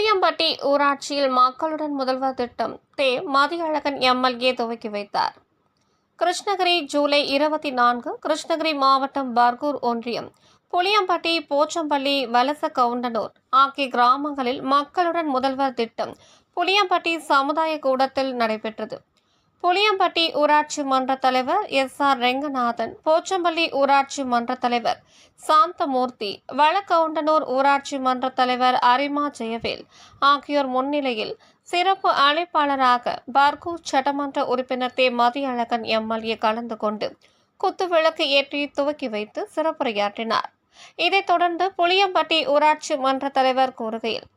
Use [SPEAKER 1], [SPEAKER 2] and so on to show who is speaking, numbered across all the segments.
[SPEAKER 1] புளியம்பட்டி ஊராட்சியில் மக்களுடன் முதல்வர் திட்டம் தே. மதியழகன் எம்எல்ஏ துவக்கி வைத்தார். கிருஷ்ணகிரி ஜூலை இருபத்தி நான்கு கிருஷ்ணகிரி மாவட்டம் பர்கூர் ஒன்றியம் புளியம்பட்டி போச்சம்பள்ளி வலச கவுண்டனூர் ஆகிய கிராமங்களில் மக்களுடன் முதல்வர் திட்டம் புளியம்பட்டி சமுதாய கூடத்தில் நடைபெற்றது. புளியம்பட்டி ஊராட்சி மன்ற தலைவர் எஸ் ஆர் ரெங்கநாதன் போச்சம்பள்ளி ஊராட்சி மன்ற தலைவர் சாந்தமூர்த்தி வழக்கவுண்டனூர் ஊராட்சி மன்ற தலைவர் அரிமா ஜெயவேல் ஆகியோர் முன்னிலையில் சிறப்பு அழைப்பாளராக பர்கூர் சட்டமன்ற உறுப்பினர் தே. மதியழகன் எம்எல்ஏ கலந்து கொண்டு குத்துவிளக்கு ஏற்றி துவக்கி வைத்து சிறப்புரையாற்றினார். இதைத் தொடர்ந்து புளியம்பட்டி ஊராட்சி மன்ற தலைவர் கூறுகையில்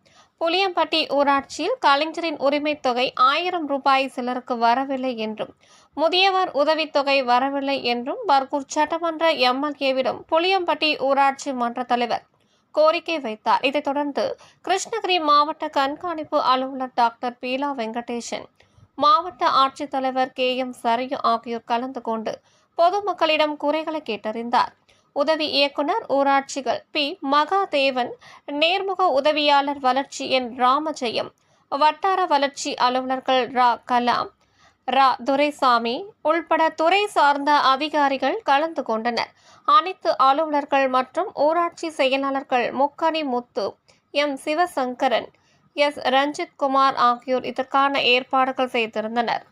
[SPEAKER 1] புளியம்பட்டி ஊராட்சியில் கலைஞரின் உரிமைத் தொகை ஆயிரம் ரூபாய் சிலருக்கு வரவில்லை என்றும் முதியவர் உதவித்தொகை வரவில்லை என்றும் பர்கூர் சட்டமன்ற எம்எல்ஏவிடம் புளியம்பட்டி ஊராட்சி மன்ற தலைவர் கோரிக்கை வைத்தார். இதைத் தொடர்ந்து கிருஷ்ணகிரி மாவட்ட கண்காணிப்பு அலுவலர் டாக்டர் பீலா வெங்கடேசன் மாவட்ட ஆட்சித்தலைவர் கே எம் சரையு ஆகியோர் கலந்து கொண்டு பொதுமக்களிடம் குறைகளை கேட்டறிந்தார். உதவி இயக்குனர் ஊராட்சிகள். பி. மகாதேவன் நேர்முக உதவியாளர் வளர்ச்சி என். ராமஜெயம் வட்டார வளர்ச்சி அலுவலர்கள் ரா. கலாம் ரா. துரைசாமி உள்பட துறை சார்ந்த அதிகாரிகள் கலந்து கொண்டனர். அனைத்து அலுவலர்கள் மற்றும் ஊராட்சி செயலாளர்கள் முக்கணி முத்து எம். சிவசங்கரன் எஸ். ரஞ்சித் குமார் ஆகியோர் இதற்கான ஏற்பாடுகள் செய்திருந்தனர்.